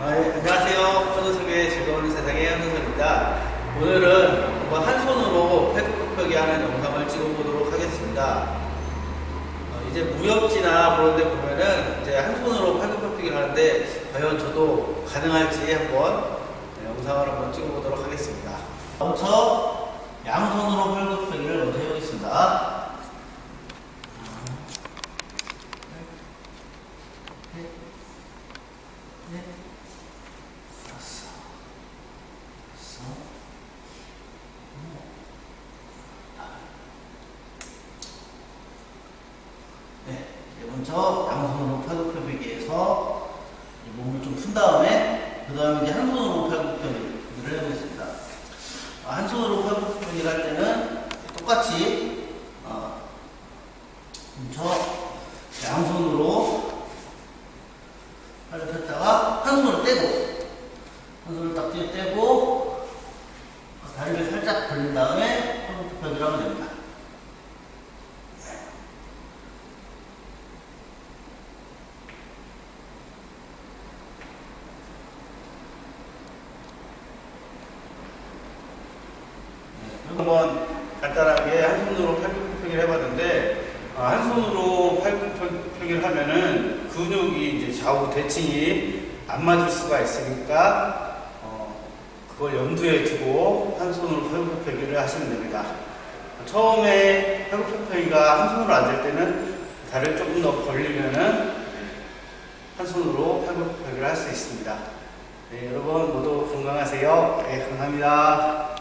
아, 예, 안녕하세요. 포도석의 즐거운 세상의 현선입니다. 오늘은 한번 한 손으로 팔굽혀펴기 하는 영상을 찍어보도록 하겠습니다. 어, 이제 무역지나 그런 데 보면은 이제 한 손으로 팔굽혀펴기를 하는데 과연 저도 가능할지 한번 네, 영상을 한번 찍어보도록 하겠습니다. 먼저 양손으로 팔굽혀펴기를 먼저 해보겠습니다. 음. 네. 네. 네. 먼저 양손으로 팔굽혀펴기에서 이 몸을 좀 푼 다음에 그 다음에 이제 한 손으로 팔굽혀펴기를 해보겠습니다. 아, 한 손으로 팔굽혀펴기를 할 때는 똑같이 어, 먼저 양손으로 팔을 폈다가 한 손을 떼고 한 손을 딱 뒤에 떼고 다리를 살짝 벌린 다음에 팔굽혀펴기를 하면 됩니다. 네, 한번 간단하게 한 손으로 팔굽혀펴기를 해봤는데 아, 한 손으로 팔굽혀펴기를 하면은 근육이 이제 좌우 대칭이 안 맞을 수가 있으니까 어, 그걸 염두에 두고 한 손으로 팔굽혀펴기를 하시면 됩니다. 처음에 팔굽혀펴기가 한 손으로 앉을 때는 다리를 조금 더 벌리면은 네, 한 손으로 팔굽혀펴기를 할 수 있습니다. 네, 여러분 모두 건강하세요. 네, 감사합니다.